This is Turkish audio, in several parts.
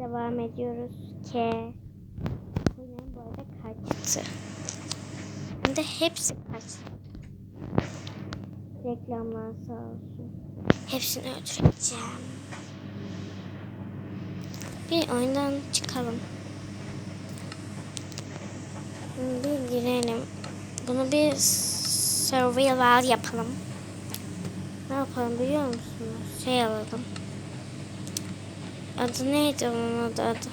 devam ediyoruz. K. Oyunun bu arada kaçtı. Hem de hepsi kaçtı. Reklamlar sağ olsun. Hepsini öldüreceğim. Bir oyundan çıkalım. Bir girelim. Bunu bir survival yapalım. Ne yapalım biliyor musunuz? Şey alalım. Adı neydi onun adı adı?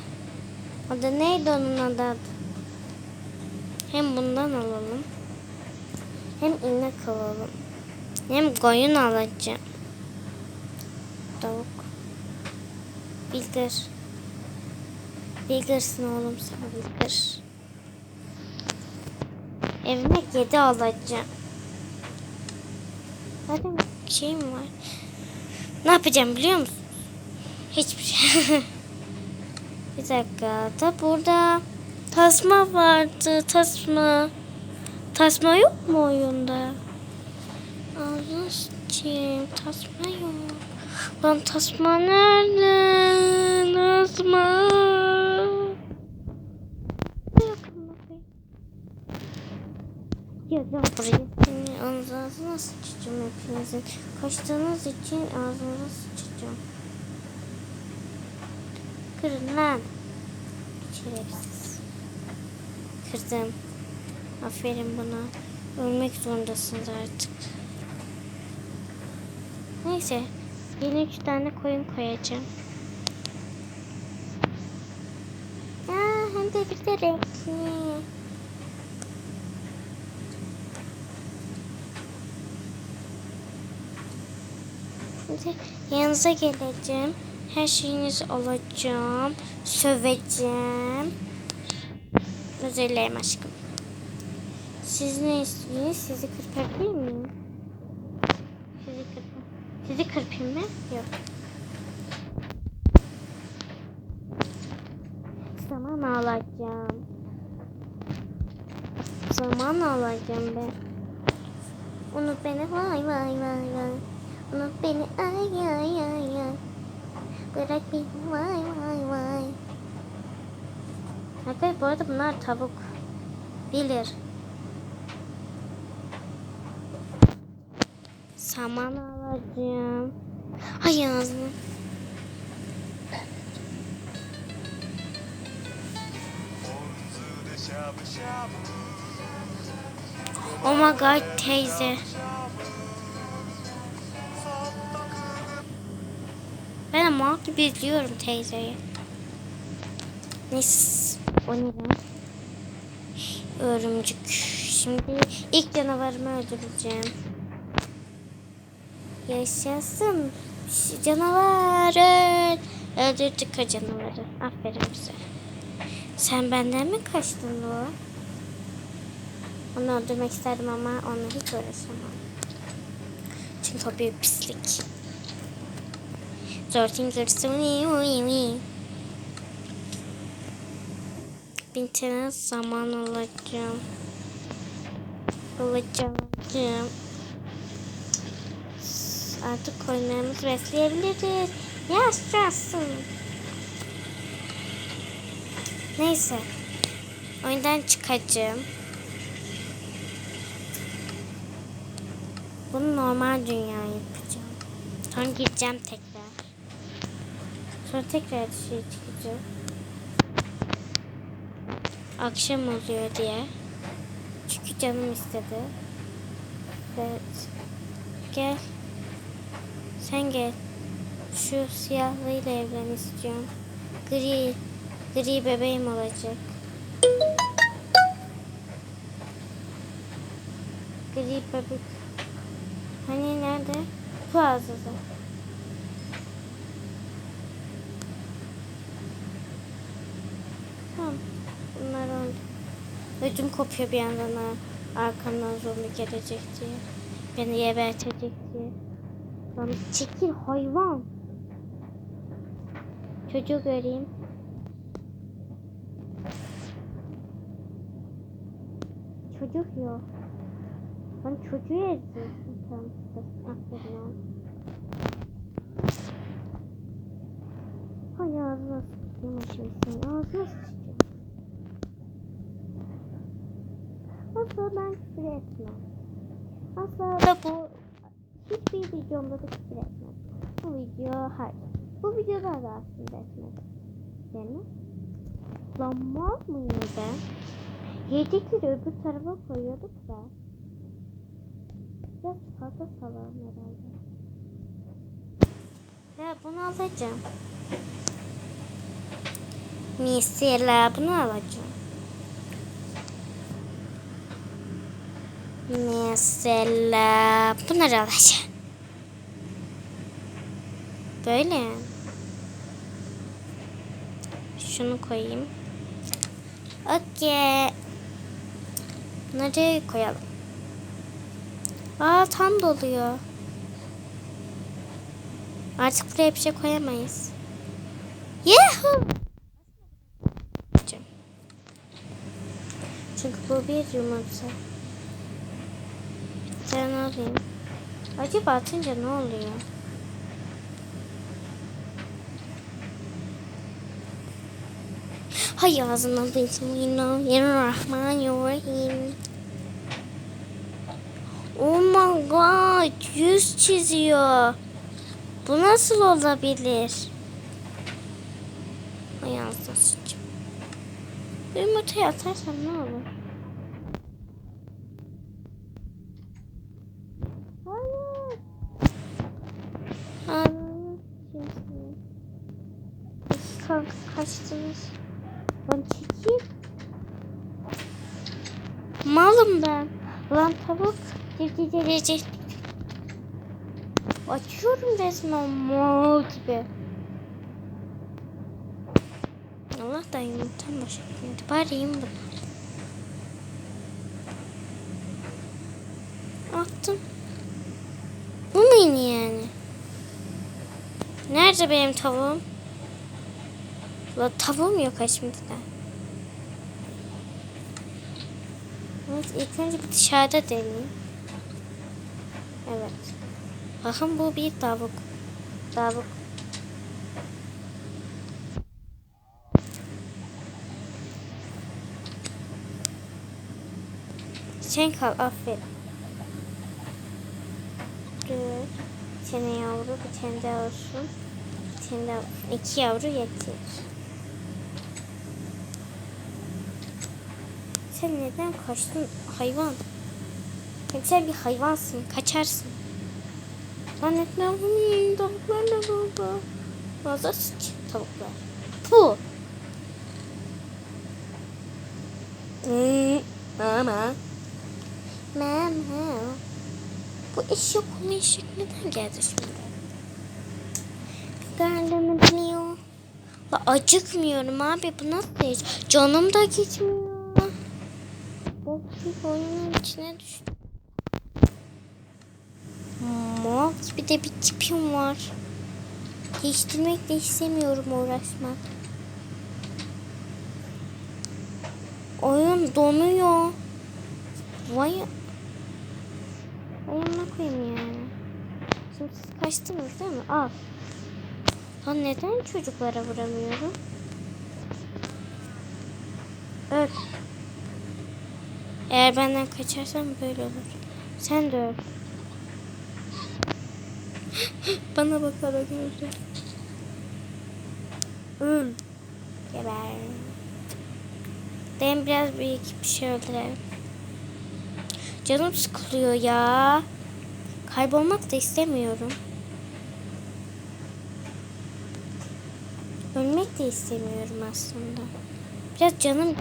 Adı neydi onun adı adı? Hem bundan alalım. Hem inek alalım. Hem koyun alacağım. Tavuk. Bildir. Bildirsin oğlum sen bildir. Evime kedi alacağım. Zaten şeyim var. Ne yapacağım biliyor musun? Hiçbir şey. bir dakika. Da burada tasma vardı. Tasma. Tasma yok mu oyunda? Sıçayım. Tasma yok. Lan tasma nerede? Tasma. Ben buraya senin ağzınıza sıçacağım hepinizin. Kaçtığınız için ağzınıza sıçacağım. Kırın lan. Şerefsiz. Kırdım. Aferin bana. Ölmek zorundasınız artık. Neyse. Yeni üç tane koyun koyacağım. Aa, hem de bir de renkli. Şimdi yanınıza geleceğim. Her şeyinizi alacağım. Söveceğim. Özür dilerim aşkım. Siz ne istiyorsunuz? Sizi kırpabilir miyim? Sizi kırpayım. Sizi kırpayım mı? Yok. Zaman alacağım. Zaman alacağım ben. Unut beni vay vay vay vay. Unut beni ay ay ay ay. Bırak beni vay vay vay. Arkadaşlar bu arada bunlar tavuk. Bilir. Saman alacağım. Ay ağzını. Oh my god teyze. Mal gibi izliyorum teyzeyi. Neyse. O ne? Örümcük. Şimdi ilk canavarımı öldüreceğim. Yaşasın. Şu Canavarı. Öldürdük o canavarı. Aferin bize. Sen benden mi kaçtın Doğa? Onu öldürmek isterdim ama onunla hiç uğraşamam. Çünkü o bir pislik. Zorting zırsın. Bin tane zaman alacağım. Alacağım. Artık koyunlarımızı besleyebiliriz. Yaşasın. Neyse. Oyundan çıkacağım. Bunu normal dünya yapacağım. Sonra gireceğim tekrar. Sonra tekrar dışarı çıkacağım. Akşam oluyor diye. Çünkü canım istedi. Evet. Gel. Sen gel. Şu siyahlıyla evlen istiyorum. Gri. Gri bebeğim olacak. Gri bebek. Hani nerede? Bu ağzıda. Tamam. Bunlar oldu. Ödüm kopuyor bir yandan ha. Arkamdan zombi gelecek diye. Beni gebertecek diye. Lan çekil hayvan. Çocuğu göreyim. Çocuk yok. Lan çocuğu eziyorsun sen. Aferin. Hay ağzına sıkayım Ağzına sıçacağım. Asla ben küfür etmem. Asla da bu hiçbir videomda da küfür etmem. Bu video hayır. Bu videoda da aslında etmedim. Mi? Lan mal mıyım ben? Yiyecekleri öbür tarafa koyuyorduk da. Biraz fazla salam herhalde. Ya bunu alacağım. Mesela bunu alacağım. Mesela bunları alacağım. Böyle. Şunu koyayım. Okey. Bunları koyalım. Aa tam doluyor. Artık buraya bir şey koyamayız. Yahoo! Çünkü bu bir yumurta. Ben alayım. Acaba atınca ne oluyor? Hay ağzına Bismillahirrahmanirrahim. Oh my god, yüz çiziyor. Bu nasıl olabilir? Ay ağzına sıçayım. Bir yumurtayı atarsam ne olur? Hayır. Hayır. Kimsin? Üf, Kanka kaçtınız. Lan çekil. Malım ben. Lan tavuk. Cici. Açıyorum resmen mal gibi. Allah da yumurtam boşa gitmedi. Bari yiyeyim bunu. Attım. Bu muydu yani? Nerede benim tavuğum? La tavuğum yok ha şimdi de. Evet ilk önce bir dışarıda deneyeyim. Evet. Bakın bu bir tavuk. Tavuk. Sen kal aferin. Dur. Bir tane yavru bir tane daha olsun. Bir tane daha. İki yavru yeter. Sen neden kaçtın hayvan? Sen bir hayvansın. Kaçarsın. Zannetmiyorum. Hmm, tavuklar ne burada? Fazla sıç tavuklar. Pu. Hmm, mama. Mama. Bu eşek konu eşek neden geldi şimdi? Biniyor. La acıkmıyorum abi bu nasıl iş? Canım da gitmiyor. Bir içine düştü. Mal gibi de bir tipim var. Değiştirmek de istemiyorum uğraşmak. Oyun donuyor. Vay. Ayağına koyayım yani. Şimdi siz kaçtınız değil mi? Al. Lan neden çocuklara vuramıyorum? Öl. Eğer benden kaçarsan böyle olur. Sen de öl. Bana bakarak öldü. Öl. Geber. Ben biraz büyük bir şey öldürelim. Canım sıkılıyor ya. Kaybolmak da istemiyorum. Ölmek de istemiyorum aslında. Biraz canım...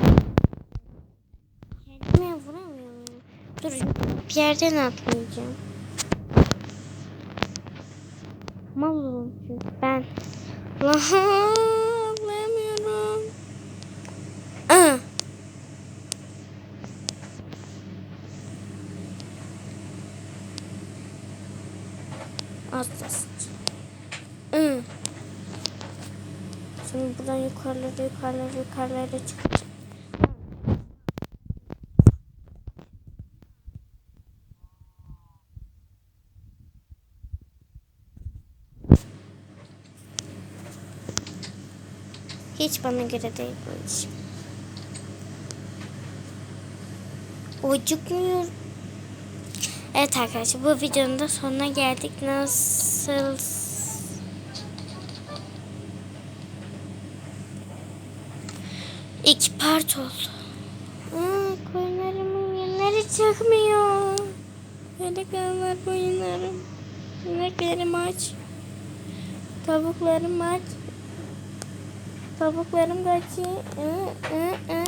Kendime vuramıyorum. Dur bir yerden atlayacağım. Mal oldum çünkü ben. Atlayamıyorum. Ah. Atlasın. Şimdi buradan yukarılara yukarılara yukarılara çıkacağım. Hiç bana göre değil bu iş. Ucukmuyor. Evet arkadaşlar bu videonun da sonuna geldik. Nasıl İki part oldu. Aa, koyunlarımın yünleri çıkmıyor. Öyle kalırlar koyunlarım. İneklerim aç. Tavuklarım aç. Tavuklarım kaçıyor. Hı, hı, hı.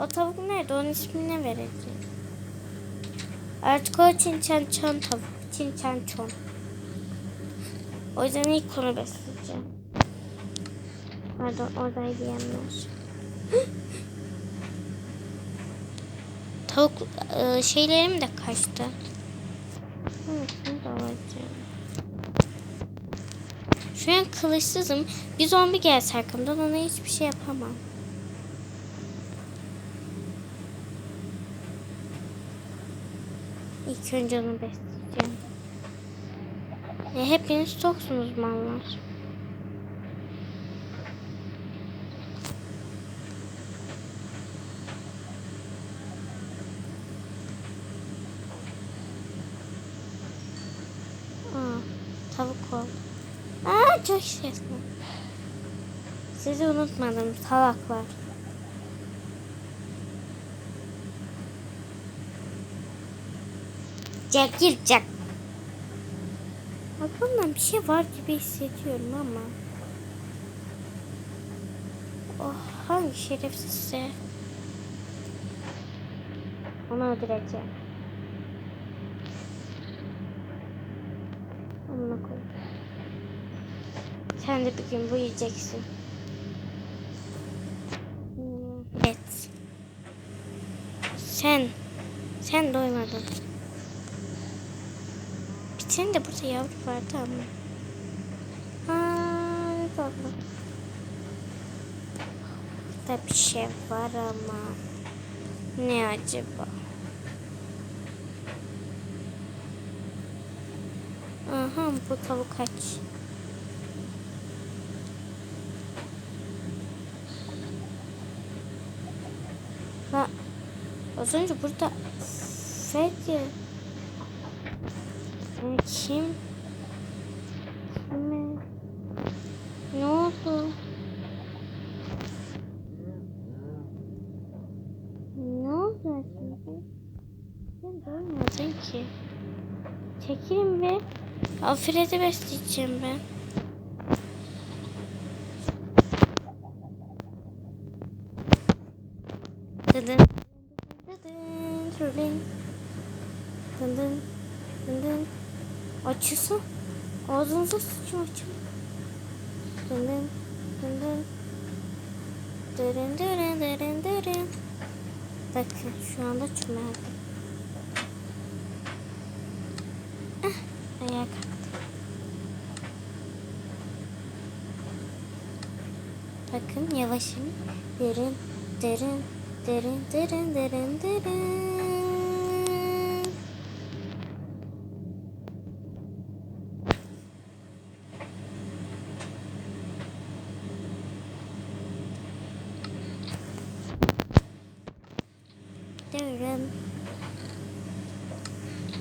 O tavuk nerede? Onun ismini ne vereceğim? Artık o çinçen çon tavuk. Çinçen çon. O yüzden ilk onu besleyeceğim. Pardon orada diyenler. Tavuk e, şeylerim de kaçtı. Hı, şunu da alacağım. Şu an kılıçsızım. Bir zombi gelse arkamdan ona hiçbir şey yapamam. İlk önce onu besleyeceğim. E, hepiniz toksunuz mallar. Aa, tavuk ol. Aa, çok şaşırdım. Unutmadım salaklar. Çekil çek. Aklımdan bir şey var gibi hissediyorum ama. Oh hangi şerefsizse. Onu öldüreceğim. Amına koy. Sen de bir gün bu yiyeceksin. Hmm, Evet. Sen. Sen doymadın. Bir tane de burada yavru vardı ama. Aa, ne tatlı. Burada bir şey var ama. Ne acaba? Aha bu tavuk kaç. Ha, az önce burada Freddy e, kim? Kime? Ne oldu? Ne oldu şimdi? Sen doymadın ki. Çekilin ve Alfred'i besleyeceğim ben. Dıdın. Dıdın. Dıdın. Dıdın. Dıdın. Açılsın. Ağzınıza sıçın açın. Dıdın. Dıdın. Bakın şu anda çömeldim. Ah, ayağa kalktı. Bakın yavaşım. Derin, derin, derin, derin, derin. Derin.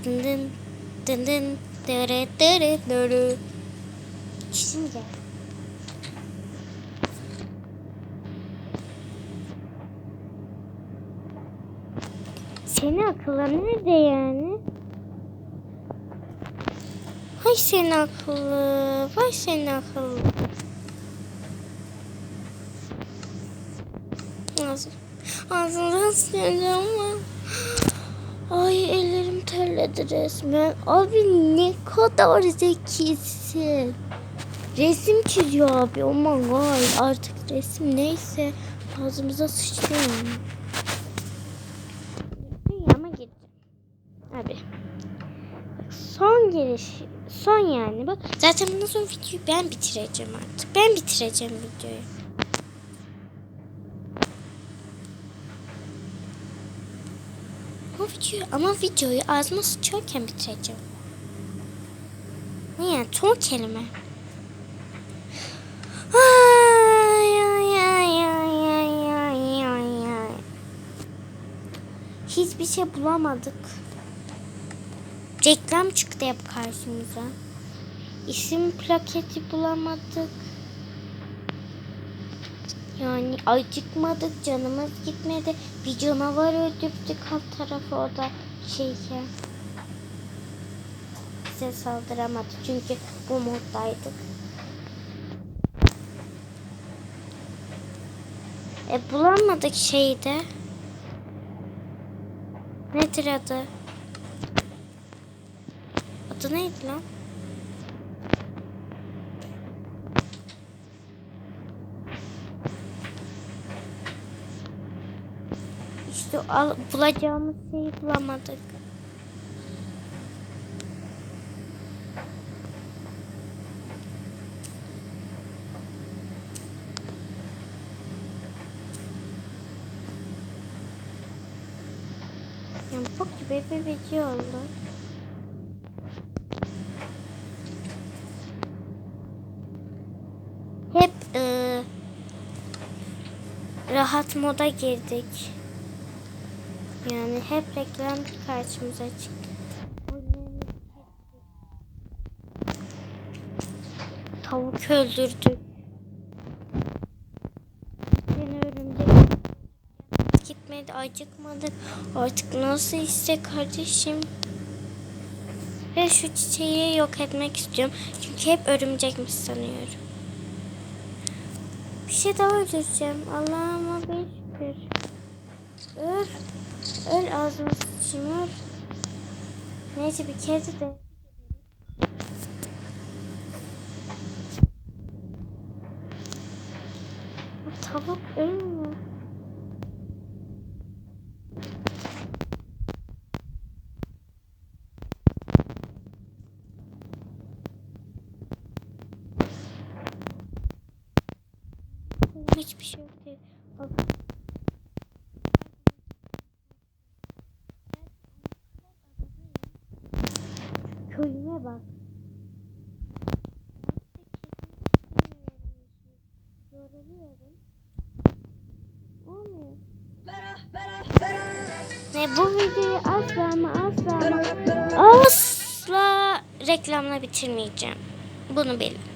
Dın dın, dın dın, dırı dırı dırı. Şimdi. Seni akıllı nerede yani? Hay seni akıllı. Vay seni akıllı. Ağzım. Ağzımdan ama. Ay ellerim terledi resmen. Abi ne kadar zekisin. Resim çiziyor abi. Oh my. Artık resim neyse. Ağzımıza sıçtı yani. İyi ama gideceğim. Abi. Son giriş. Son yani. Bak zaten bundan sonra videoyu ben bitireceğim artık. Ben bitireceğim videoyu. video ama videoyu ağzıma sıçıyorken bitireceğim. Ne yani son kelime. Hiçbir şey bulamadık. Reklam çıktı hep karşımıza. İsim plaketi bulamadık. Yani acıkmadık, canımız gitmedi. Bir canavar öldürdük alt tarafı o da şeyken. Bize saldıramadı çünkü bu moddaydık. E bulamadık şeyi de. Nedir adı? Adı neydi lan? İşte al, bulacağımız şeyi bulamadık. Yani bok gibi bir video oldu. Hep eee, rahat moda girdik. Yani hep reklam karşımıza çıktı. Tavuk öldürdük. Yine örümcek gitmedi, acıkmadık. Artık nasıl iste kardeşim? Ve şu çiçeği yok etmek istiyorum. Çünkü hep örümcekmiş sanıyorum. Bir şey daha öldüreceğim. Allah'ıma bir şükür. Öl. Öl ağzını sıçayım öl. Neyse bir kedi de. Bu tavuk ölmüyor. Hiçbir şey yok değil. Bak. Köyüme bak. Yoruluyorum. Olmuyor. Ne bu videoyu asla ama asla ama asla reklamla bitirmeyeceğim. Bunu bilin.